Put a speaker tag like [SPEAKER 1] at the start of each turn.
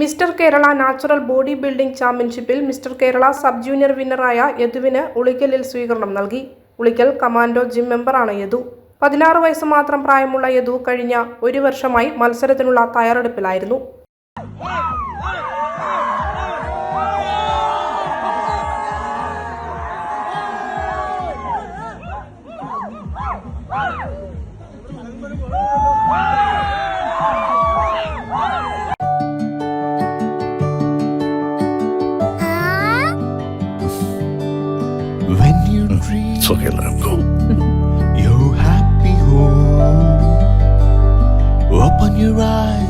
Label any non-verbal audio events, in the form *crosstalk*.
[SPEAKER 1] Mister Kerala natural body building ചാമ്പ്യൻഷിപ്പിൽ mister Kerala sub junior വിന്നറായ യദുവിന് ഉളിക്കലിൽ സ്വീകരണം നൽകി ഉളിക്കൽ കമാൻഡോ ജിം മെമ്പറാണ് യദു പതിനാറ് വയസ്സ് മാത്രം പ്രായമുള്ള യദു കഴിഞ്ഞ ഒരു വർഷമായി മത്സരത്തിനുള്ള തയ്യാറെടുപ്പിലായിരുന്നു
[SPEAKER 2] When you mm. dream
[SPEAKER 3] It's okay, let him go. *laughs*
[SPEAKER 2] your happy home, open your eyes